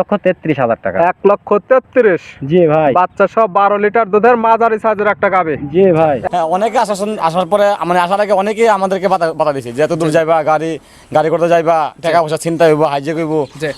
লক্ষ তেত্রিশ হাজার টাকা। এক লক্ষ তেত্রিশ। জি ভাই। বাচ্চা সব বারো লিটার দুধের মাঝারি সাইজের একটা গাবে। জি ভাই। হ্যাঁ অনেকে আসার আসার পরে মানে আসার আগে অনেকেই আমাদেরকে বাধা বাধা দিছে যে এত দূর যাইবা গাড়ি গাড়ি করতে যাইবা টাকা পয়সা চিন্তা হইব হইব।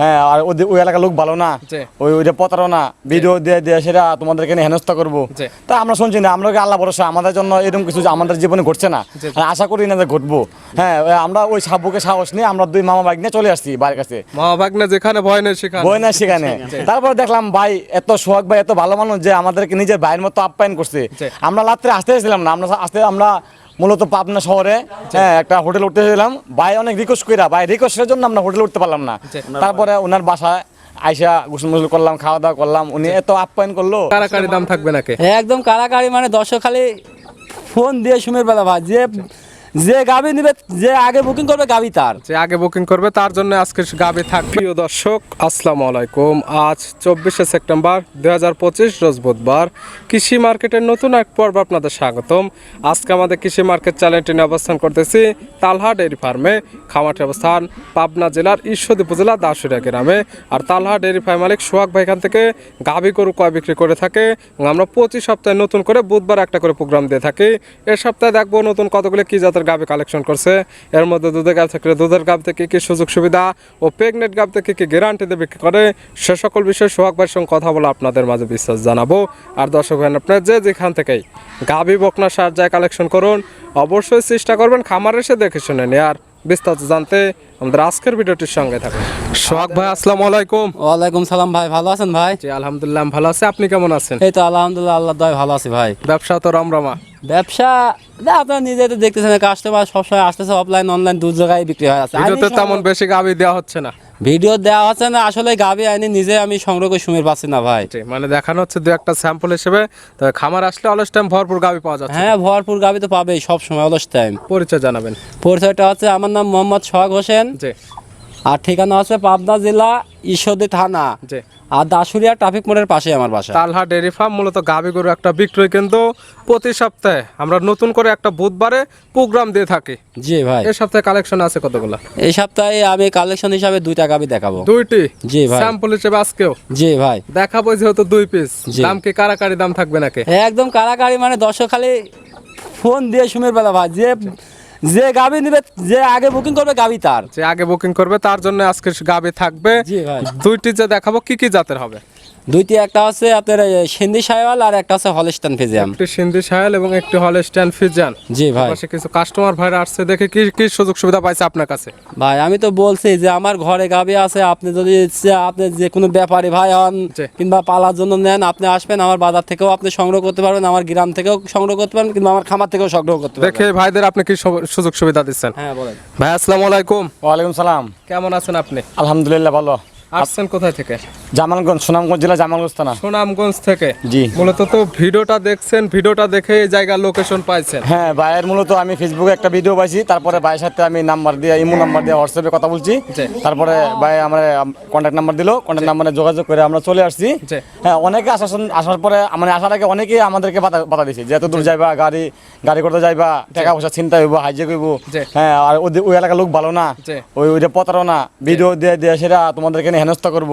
হ্যাঁ আর ওই এলাকার লোক ভালো না। ওই ওইটা প্রতারণা ভিডিও দিয়ে দিয়ে সেটা তোমাদেরকে নিয়ে হেনস্থা করব। তা আমরা শুনছি না আমরা আল্লাহ ভরসা? আমাদের জন্য এরকম কিছু আমাদের জীবনে ঘটছে না। আশা করি না যে ঘটবো। হ্যাঁ আমরা ওই সাবুকে সাহস নিয়ে আমরা দুই মামা বাইক নিয়ে চলে আসছি বাড়ির কাছে। মা ভাগ্নে যেখানে ভয় নেই সেখানে। না সেখানে। তারপর দেখলাম ভাই এত সোহাগ ভাই এত ভালো মানুষ যে আমাদেরকে নিজের ভাইয়ের মতো আপ্যায়ন করছে। আমরা রাত্রে আসতে এসেছিলাম না আমরা আসতে আমরা মূলত পাবনা শহরে হ্যাঁ একটা হোটেল উঠতে এসেছিলাম। ভাই অনেক রিকোয়েস্ট কইরা ভাই রিকোয়েস্টের জন্য আমরা হোটেল উঠতে পারলাম না। তারপরে ওনার বাসায় আইসা গোসল মুসল করলাম খাওয়া দাওয়া করলাম। উনি এত আপ্যায়ন করল। কারাকারি দাম থাকবে নাকি? একদম কারাকারি মানে দর্শক খালি ফোন দিয়ে সুমের বেলা ভাই যে যে গাবি নিবে, যে আগে বুকিং করবে গাবি তার। যে আগে বুকিং করবে, তার জন্য আজকে গাবে থাকবে প্রিয় দর্শক, আসসালামু আলাইকুম। আজ চব্বিশে সেপ্টেম্বর দুই হাজার পঁচিশ, রোজ বুধবার। কৃষি মার্কেটের নতুন এক পর্ব আপনাদের স্বাগতম। আজকে আমাদের কৃষি মার্কেট চ্যানেলটি নিয়ে অবস্থান করতেছি তালহা ডেয়ারি ফার্মে খামাটের অবস্থান পাবনা জেলার ঈশ্বরদী উপজেলা দাসুরিয়া গ্রামে। আর তালহা ডেয়ারি ফার্ম মালিক সোহাগ ভাই এখান থেকে গাভী গরু কয় বিক্রি করে থাকে। আমরা প্রতি সপ্তাহে নতুন করে বুধবার একটা করে প্রোগ্রাম দিয়ে থাকি। এর সপ্তাহে দেখব নতুন কতগুলো কি জাতের গাভী কালেকশন করছে। এর মধ্যে দুধের গাভ থাকলে দুধের গাভ থেকে কি সুযোগ সুবিধা ও প্রেগনেন্ট গাভ থেকে কি গ্যারান্টি দিয়ে বিক্রি করে? সে সকল বিষয়ে সোহাগ ভাইয়ের সঙ্গে কথা বলে আপনাদের মাঝে বিশ্বাস জানাব। আর দর্শক ভাই আপনার যে যেখান থেকেই গাভী বকনা সার যায় কালেকশন করুন অবশ্যই চেষ্টা করবেন খামার এসে দেখে শুনে নিয়ে আর বিস্তারিত জানতে আমাদের আজকের ভিডিওটির সঙ্গে থাকুন। সোহাগ ভাই আসসালামু আলাইকুম। ওয়ালাইকুম সালাম ভাই ভালো আছেন ভাই? জি আলহামদুলিল্লাহ ভালো আছি। আপনি কেমন আছেন? এই তো আলহামদুলিল্লাহ আল্লাহ দয় ভালো আছি ভাই। ব্যবসা তো রমরমা। ব্যবসা আপনারা নিজে তো দেখতেছেন কাস্টমার সবসময় আসতেছে অফলাইন অনলাইন দু জায়গায় বিক্রি হয় আছে। ভিডিওতে তেমন বেশি গাভী দেওয়া হচ্ছে না। ভিডিও দেওয়া হচ্ছে না আসলে গাবি আইনি নিজে আমি সংগ্রহ করে পাচ্ছি না ভাই। মানে দেখানো হচ্ছে দু একটা স্যাম্পল হিসেবে তবে খামার আসলে অলস টাইম ভরপুর গাভী পাওয়া যাচ্ছে। হ্যাঁ ভরপুর গাবি তো পাবেই সব সময় অলস টাইম পরিচয় জানাবেন। পরিচয়টা হচ্ছে আমার নাম মোহাম্মদ সোহাগ হোসেন। জি। আর ঠিকানা হচ্ছে পাবনা জেলা ঈশ্বরদী থানা। জি। আর দাসুরিয়া ট্রাফিক মোড়ের পাশে আমার বাসা। তালহা ডেয়ারি ফার্ম মূলত গাভী গরু একটা বিক্রয় কিন্তু প্রতি সপ্তাহে আমরা নতুন করে একটা বুধবারে প্রোগ্রাম দিয়ে থাকি। জি ভাই। এই সপ্তাহে কালেকশন আছে কতগুলো? এই সপ্তাহে আমি কালেকশন হিসাবে দুইটা গাবি দেখাবো। দুইটি? জি ভাই। স্যাম্পল হিসেবে আজকেও? জি ভাই। দেখাবো যেহেতু দুই পিস। দাম কি কারাকারি দাম থাকবে নাকি? একদম কারাকারি মানে দর্শক খালি ফোন দিয়ে সুমের বেলা ভাই। যে যে গাবি নিবে যে আগে বুকিং করবে গাবি তার। যে আগে বুকিং করবে তার জন্য আজকে গাবি থাকবে। দুইটি যে দেখাবো কি কি জাতের হবে? দুইটি একটা হচ্ছে আপনার সিন্ধি সাহেওয়াল আর একটা হচ্ছে হলিস্টান ফিজিয়াম। একটি সিন্ধি সাহেল এবং একটি হলস্টাইন ফিজান জি ভাই। পাশে কিছু কাস্টমার ভাইরা আসছে দেখে কি কি সুযোগ সুবিধা পাইছে আপনার কাছে? ভাই আমি তো বলছি যে আমার ঘরে গাবি আছে আপনি যদি আপনি যে কোনো ব্যাপারী ভাই হন কিংবা পালার জন্য নেন আপনি আসবেন আমার বাজার থেকেও আপনি সংগ্রহ করতে পারবেন আমার গ্রাম থেকেও সংগ্রহ করতে পারবেন কিংবা আমার খামার থেকেও সংগ্রহ করতে পারবেন। দেখে ভাইদের আপনি কি সুযোগ সুবিধা দিচ্ছেন? হ্যাঁ বলেন। ভাই আসসালামু আলাইকুম। ওয়ালাইকুম সালাম। কেমন আছেন আপনি? আলহামদুলিল্লাহ ভালো। আসছেন কোথায় থেকে? জামালগঞ্জ সুনামগঞ্জ জেলা জামালগঞ্জ থানা। সুনামগঞ্জ থেকে? জি। মূলত তো ভিডিওটা দেখছেন ভিডিওটা দেখে এই জায়গার লোকেশন পাইছেন। হ্যাঁ ভাইয়ের মূলত আমি ফেসবুকে একটা ভিডিও পাইছি তারপরে ভাইয়ের সাথে আমি নাম্বার দিয়ে ইমো নাম্বার দিয়ে হোয়াটসঅ্যাপে কথা বলছি। তারপরে ভাই আমার কন্ট্যাক্ট নাম্বার দিল কন্ট্যাক্ট নাম্বারে যোগাযোগ করে আমরা চলে আসছি। হ্যাঁ অনেকে আসার আসার পরে মানে আসার আগে অনেকেই আমাদেরকে বাধা দিছে যে এত দূর যাইবা গাড়ি গাড়ি করতে যাইবা টাকা পয়সা চিন্তা হইব হাইজেক হইব। হ্যাঁ আর ওই এলাকার লোক ভালো না। ওই ওইটা প্রতারণা ভিডিও দিয়ে দিয়ে সেটা তোমাদেরকে হেনস্থা করব।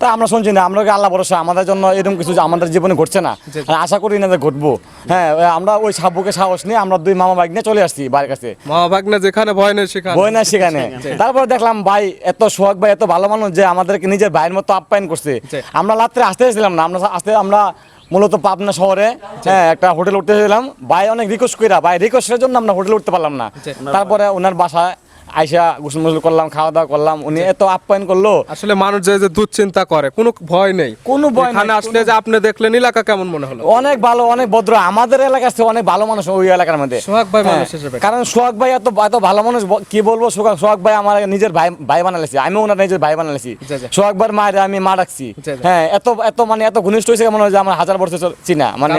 তা আমরা শুনছি না আমরা আল্লাহ ভরসা? আমাদের জন্য এরকম কিছু আমাদের জীবনে ঘটছে না। আর আশা করি না যে ঘটবো। হ্যাঁ আমরা ওই সাবুকে সাহস নিয়ে আমরা দুই মামা নিয়ে চলে আসছি বাড়ির কাছে। মা ভাগ্নে যেখানে ভয় নেই সেখানে। বই না সেখানে। তারপর দেখলাম ভাই এত সোহাগ ভাই এত ভালো মানুষ যে আমাদেরকে নিজের ভাইয়ের মতো আপ্যায়ন করছে। আমরা রাত্রে আসতে এসেছিলাম না আমরা আসতে আমরা মূলত পাবনা শহরে হ্যাঁ একটা হোটেল উঠতে ভাই অনেক রিকোয়েস্ট কইরা ভাই রিকোয়েস্টের জন্য আমরা হোটেল উঠতে পারলাম না। তারপরে ওনার বাসায় আইসা গোসল মুসল করলাম খাওয়া দাওয়া করলাম উনি এত আপ্যায়ন করল। আসলে মানুষ যে যে দুশ্চিন্তা করে কোনো ভয় নেই। কোনো ভয় এখানে আসলে যে আপনি দেখলেন এলাকা কেমন মনে হলো? অনেক ভালো অনেক ভদ্র। আমাদের এলাকার চেয়ে অনেক ভালো মানুষ ওই এলাকার মধ্যে। সোহাগ ভাই হ্যাঁ, মানুষ হিসেবে। কারণ সোহাগ ভাই এত এত ভালো মানুষ কি বলব সোহাগ সোহাগ ভাই আমার নিজের ভাই ভাই বানালেছি আমি ওনার নিজের ভাই বানালেছি। সোহাগ ভাইয়ের মায়ের আমি মা জি। হ্যাঁ এত এত মানে এত ঘনিষ্ঠ হয়েছে মনে হয় যে আমার হাজার বছর চিনা মানে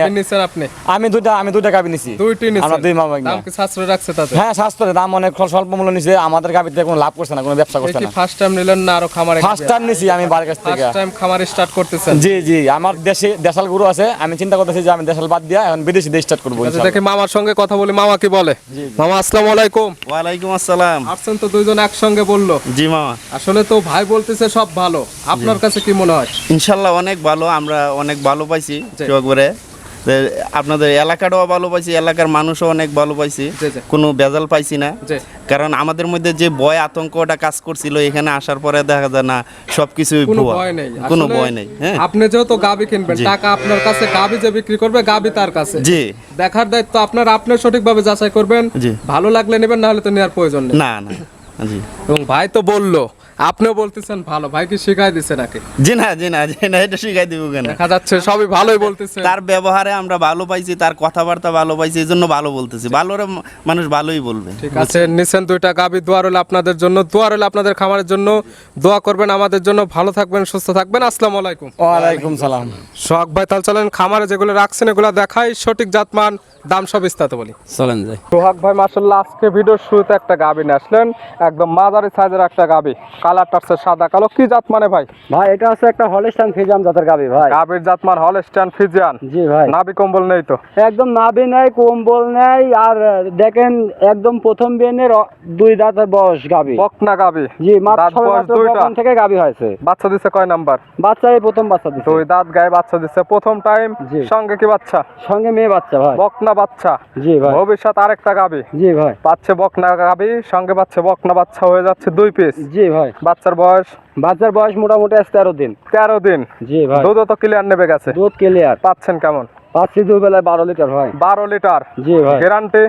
আপনি? আমি দুইটা আমি দুইটা কাবি নিছি। দুইটি নিচ্ছেন আমরা দুই মামা দাম কি সাশ্রয় রাখছে তাতে হ্যাঁ স্বাস্থ্যের দাম অনেক স্বল্প মূল্য নিছে। আমাদের গাবিতে কোনো লাভ করছে না কোনো ব্যবসা করছে না। ফার্স্ট টাইম নিলেন না আরও খামারে ফার্স্ট টাইম নিছি আমি বাড়ির কাছ থেকে। ফার্স্ট টাইম খামার স্টার্ট করতেছেন? জি জি আমার দেশে দেশাল গুরু আছে আমি চিন্তা করতেছি যে আমি দেশাল বাদ দিয়া এখন বিদেশি দিয়ে স্টার্ট করব আচ্ছা ইনশাআল্লাহ। দেখি মামার সঙ্গে কথা বলি মামা কি বলে? মামা আসসালামু আলাইকুম। ওয়ালাইকুম আসসালাম। আসছেন তো দুইজন একসঙ্গে বলল। জি মামা। আসলে তো ভাই বলতেছে সব ভালো। আপনার কাছে কি মনে হয়? ইনশাআল্লাহ অনেক ভালো আমরা অনেক ভালো পাইছি। একবারে আপনাদের এলাকাটাও ভালো পাইছি এলাকার মানুষও অনেক ভালো পাইছি। কোনো বেজাল পাইছি না। কারণ আমাদের মধ্যে যে ভয় আতঙ্কটা কাজ করছিল এখানে আসার পরে দেখা যায় না সবকিছু কোনো ভুয়া। ভয় নেই। কোনো ভয় নেই হ্যাঁ। আপনি যেহেতু গাবি কিনবেন টাকা আপনার কাছে গাবি যে বিক্রি করবে গাবি তার কাছে। জি। দেখার দায়িত্ব আপনার আপনি সঠিকভাবে যাচাই করবেন। ভালো লাগলে নেবেন না হলে তো নেওয়ার প্রয়োজন নেই। না না জি। এবং ভাই তো বলল আপনিও বলতেছেন ভালো ভাই কি শিখাই দিছে নাকি? জি না জি না জি না এটা শিখাই দিব কেন? দেখা যাচ্ছে সবই ভালোই বলতেছে। তার ব্যবহারে আমরা ভালো পাইছি তার কথাবার্তা ভালো পাইছি এই জন্য ভালো বলতেছি। ভালোরে মানুষ ভালোই বলবে। ঠিক আছে নিছেন দুইটা গাবি দোয়া রইল আপনাদের জন্য দোয়া রইল আপনাদের খামারের জন্য। দোয়া করবেন আমাদের জন্য ভালো থাকবেন সুস্থ থাকবেন। আসসালামু আলাইকুম। ওয়ালাইকুম সালাম। শখ ভাই তাহলে চলেন খামারে যেগুলো রাখছেন এগুলো দেখাই। সঠিক জাতমান দাম সব বিস্তারিত বলি। চলেন যাই। সোহাগ ভাই মার্শাল্লাহ আজকে ভিডিওর শুরুতে একটা গাবি নিয়ে আসলেন। একদম মাঝারি সাইজের একটা গাবি কালারটা হচ্ছে সাদা। কালো কি জাত মানে ভাই? ভাই এটা হচ্ছে একটা হলিস্টান ফিজাম জাতের গাবি ভাই। গাবির জাত মান হলস্টান ফিজিয়ান জি ভাই। নাবি কম্বল নেই তো? একদম নেই কম্বল নেই আর দেখেন একদম প্রথম দুই দাঁতের বয়স গাবি। বকনা গাবি। জি মাত্র দুইটা। থেকে গাবি হয়েছে। বাচ্চা দিছে কয় নাম্বার? বাচ্চা এই প্রথম বাচ্চা দিচ্ছে দুই দাঁত গায়ে বাচ্চা দিছে। প্রথম টাইম সঙ্গে কি বাচ্চা? সঙ্গে মেয়ে বাচ্চা ভাই। বকনা বাচ্চা। জি ভাই। ভবিষ্যৎ আরেকটা গাবি। জি ভাই। পাচ্ছে বকনা গাবি সঙ্গে পাচ্ছে বকনা বাচ্চা হয়ে যাচ্ছে দুই পিস জি ভাই। বাচ্চার বয়স? বাচ্চার বয়স মোটামুটি আজ তেরো দিন। তেরো দিন? জি ভাই। দুধও তো ক্লিয়ার নেবে গেছে। দুধ ক্লিয়ার পাচ্ছেন কেমন? পাচ্ছি দুই বেলায় বারো লিটার বারো লিটার? জি ভাই। গ্যারান্টি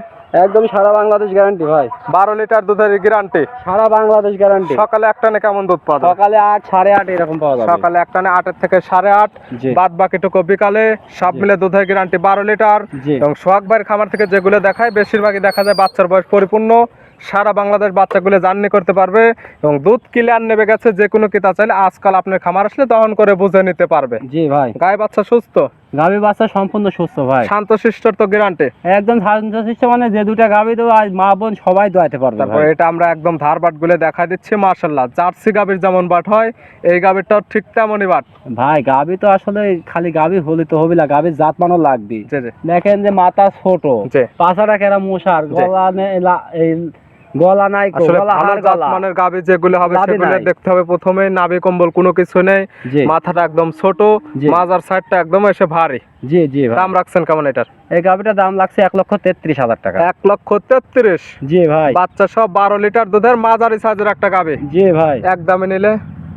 একদম সারা বাংলাদেশ গ্যারান্টি ভাই। বারো লিটার দুধের গ্যারান্টি সারা বাংলাদেশ গ্যারান্টি সকালে একটানে কেমন দুধ পাওয়া? সকালে আট সাড়ে আট এরকম পাওয়া যাবে। সকালে একটানে আটের থেকে সাড়ে আট। বাদ বাকিটুকু বিকালে সব মিলে দুধের গ্যারান্টি বারো লিটার। এবং সোহাগ ভাইয়ের খামার থেকে যেগুলো দেখায় বেশিরভাগই দেখা যায় বাচ্চার বয়স পরিপূর্ণ। সারা বাংলাদেশ বাচ্চাগুলো জার্নি করতে পারবে এবং দুধ ক্লিয়ার নেবে গেছে যে কোনো কিতা চাইলে আজকাল আপনার খামার আসলে দহন করে বুঝে নিতে পারবে। জি ভাই। গায়ে বাচ্চা সুস্থ? গাভী বাচ্চা সম্পূর্ণ সুস্থ ভাই। তো গ্যারান্টি একদম মানে যে দুটা গাভী তো আজ মা বোন সবাই দোয়াতে পারবে তারপর এটা আমরা একদম ধার বাটগুলো দেখা দিচ্ছি মার্শাল্লাহ জার্সি গাবির যেমন বাট হয় এই ঠিক তেমনই বাট। ভাই গাভী তো আসলে খালি গাভী হলে তো হবে না গাভীর জাত লাগবে জি দেখেন যে মাথা ছোট জি। পাছাটা কেরা মশার গলা এই গলা নাই গলা হাড় গলা। মানের গাবি যেগুলো হবে সেগুলো দেখতে হবে প্রথমে নাভি কম্বল কোনো কিছু নেই মাথাটা একদম ছোট। মাজার সাইডটা একদম এসে ভারী। জি জি দাম রাখছেন কেমন এটার? এই গাভীটার দাম লাগছে এক লক্ষ তেত্রিশ হাজার টাকা। এক লক্ষ তেত্রিশ। জি ভাই। বাচ্চা সব বারো লিটার দুধের মাঝারি সাইজের একটা গাবি। জি ভাই। এক দামে নিলে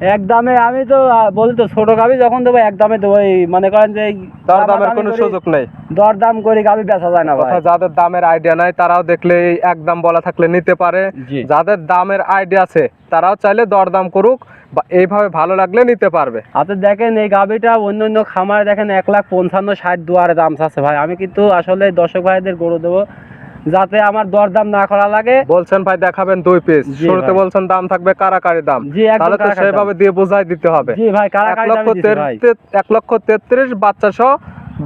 এক দামে আমি তো বলি তো ছোট যখন দেবো এক দামে দেবো। এই মনে করেন যে দর দামের কোনো সুযোগ নেই। দর দাম করে বেচা যায় না ভাই। যাদের দামের আইডিয়া নাই তারাও দেখলে এক দাম বলা থাকলে নিতে পারে। যাদের দামের আইডিয়া আছে তারাও চাইলে দরদাম করুক বা এইভাবে ভালো লাগলে নিতে পারবে। আপনি দেখেন এই গাভীটা অন্য অন্য খামারে দেখেন এক লাখ পঞ্চান্ন ষাট দুয়ারে দাম আছে ভাই। আমি কিন্তু আসলে দর্শক ভাইদের গরু দেবো যাতে আমার দরদাম না করা লাগে। বলছেন ভাই দেখাবেন দুই পিস শুরুতে বলছেন দাম থাকবে কারাকারি দাম। তাহলে তো সেভাবে দিয়ে বোঝাই দিতে হবে। জি ভাই এক কারাকারি লক্ষ দামে এক লক্ষ তেত্রিশ বাচ্চা সহ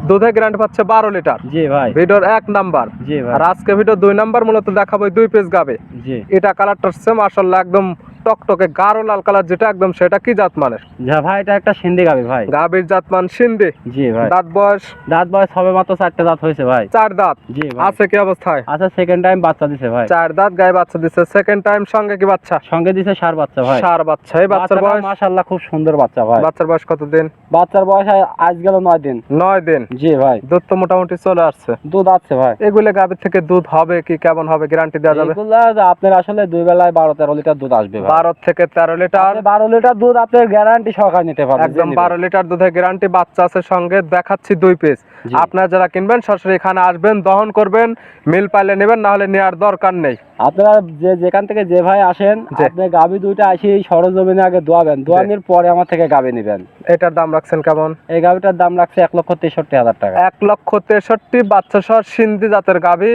দুধে গ্র্যান্ড পাচ্ছে বারো লিটার। জি ভাই। ভিডিওর এক নাম্বার। জি ভাই। আর আজকে ভিডিও দুই নাম্বার মূলত দেখাবো দুই পিস গাবে। জি। এটা কালারটা হচ্ছে মার্শাল্লাহ একদম টকটকে গাঢ় লাল কালার যেটা একদম সেটা কি জাত মানের? ভাই এটা একটা সিন্ধি গাভী ভাই। গাভীর জাত মান সিন্ধি। জি ভাই। দাঁত বয়স? দাঁত বয়স সবে মাত্র চারটে দাঁত হয়েছে ভাই। চার দাঁত। জি ভাই। আছে কি অবস্থায়? আচ্ছা সেকেন্ড টাইম বাচ্চা দিছে ভাই। চার দাঁত গায়ে বাচ্চা দিচ্ছে সেকেন্ড টাইম সঙ্গে কি বাচ্চা? সঙ্গে দিছে সার বাচ্চা ভাই। সার বাচ্চা। এই বাচ্চার বয়স? মাশাআল্লাহ খুব সুন্দর বাচ্চা ভাই। বাচ্চার বয়স কতদিন? বাচ্চার বয়স আজ গেল নয় দিন। নয় দিন? জি ভাই। দুধ তো মোটামুটি চলে আসছে। দুধ আছে ভাই। এগুলো গাভীর থেকে দুধ হবে কি কেমন হবে? গ্যারান্টি দেওয়া যাবে? এগুলা আপনার আসলে দুই বেলায় বারো তেরো লিটার দুধ আসবে ভাই। বারো থেকে তেরো লিটার। বারো লিটার দুধ আপনার গ্যারান্টি সহকারে নিতে পারবেন একদম। বারো লিটার দুধের গ্যারান্টি বাচ্চা আছে সঙ্গে দেখাচ্ছি দুই পিস। আপনারা যারা কিনবেন সরাসরি এখানে আসবেন দহন করবেন মিল পাইলে নেবেন না হলে নেওয়ার দরকার নেই। আপনারা যে যেখান থেকে যে ভাই আসেন আপনি গাবি দুইটা আসি সরজমিনে আগে দোয়াবেন দোয়ানোর পরে আমার থেকে গাবি নেবেন। এটার দাম রাখছেন কেমন? এই গাবিটার দাম রাখছে এক লক্ষ তেষট্টি হাজার টাকা। এক লক্ষ তেষট্টি বাচ্চা সহ সিন্ধি জাতের ভাই।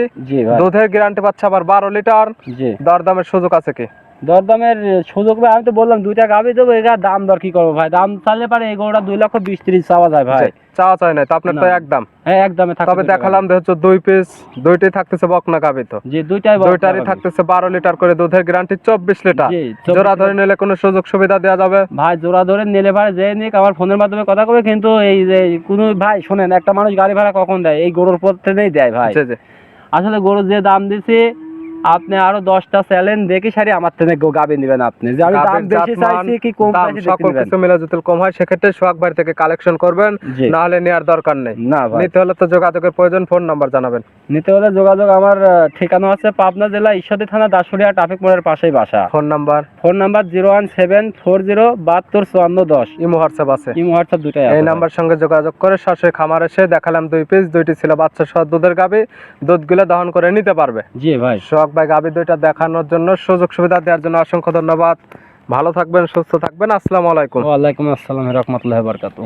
দুধের গ্যারান্টি পাচ্ছে আবার বারো লিটার। জি। দরদামের সুযোগ আছে কি? দরদামের সুযোগ ভাই আমি তো বললাম দুইটা গাবি দেবো এগার দাম দর কি করব ভাই? দাম চাইলে পারে এই গরুটা দুই লক্ষ বিশ তিরিশ চাওয়া যায় ভাই। চাওয়া চাই নাই তো আপনার তো একদম হ্যাঁ একদমে তবে দেখালাম যে হচ্ছে দুই পিস দুইটাই থাকতেছে বকনা গাবি তো। গাভী। জি দুইটাই দুইটারই থাকতেছে বারো লিটার করে দুধের গ্যারান্টি চব্বিশ লিটার। জি, 24 জোড়া ধরে নিলে কোনো সুযোগ সুবিধা দেওয়া যাবে? ভাই জোড়া ধরে নিলে ভাই যে নিক আমার ফোনের মাধ্যমে কথা কবে কিন্তু এই যে কোনো ভাই শোনেন একটা মানুষ গাড়ি ভাড়া কখন দেয়? এই গরুর প্রত্যেকেই দেয় ভাই। আসলে গরু যে দাম দিছি আপনি আরও দশটা চ্যালেঞ্জ দেখে সারি আমার থেকে গাবি নেবেন আপনি। যে আমি দাম বেশি চাইছি কি কম চাইছি সকল কিছু মিলে যদি কম হয় সেক্ষেত্রে সোহাগ বাড়ি থেকে কালেকশন করবেন না হলে নেওয়ার দরকার নেই। না নিতে হলে তো যোগাযোগের প্রয়োজন ফোন নাম্বার জানাবেন। নিতে হলে যোগাযোগ আমার ঠিকানা আছে পাবনা জেলা ঈশ্বরদী থানা দাসুরিয়া ট্রাফিক মোড়ের পাশেই বাসা। Phone number? Phone number zero one seven four zero বাহাত্তর চুয়ান্ন দশ। ইমো হোয়াটসঅ্যাপ আছে। ইমো হোয়াটসঅ্যাপ দুটাই এই। নাম্বার সঙ্গে যোগাযোগ করে সরাসরি খামার এসে দেখালাম দুই পিস দুইটি ছিল বাচ্চা সহ দুধের গাবি দুধগুলো দহন করে নিতে পারবে। জি ভাই। সোহাগ ভাই গাবি দুইটা দেখানোর জন্য সুযোগ সুবিধা দেওয়ার জন্য অসংখ্য ধন্যবাদ। ভালো থাকবেন, সুস্থ থাকবেন। আসসালামু আলাইকুম। ওয়ালাইকুম আসসালাম, রহমতুল্লাহ বরকাতু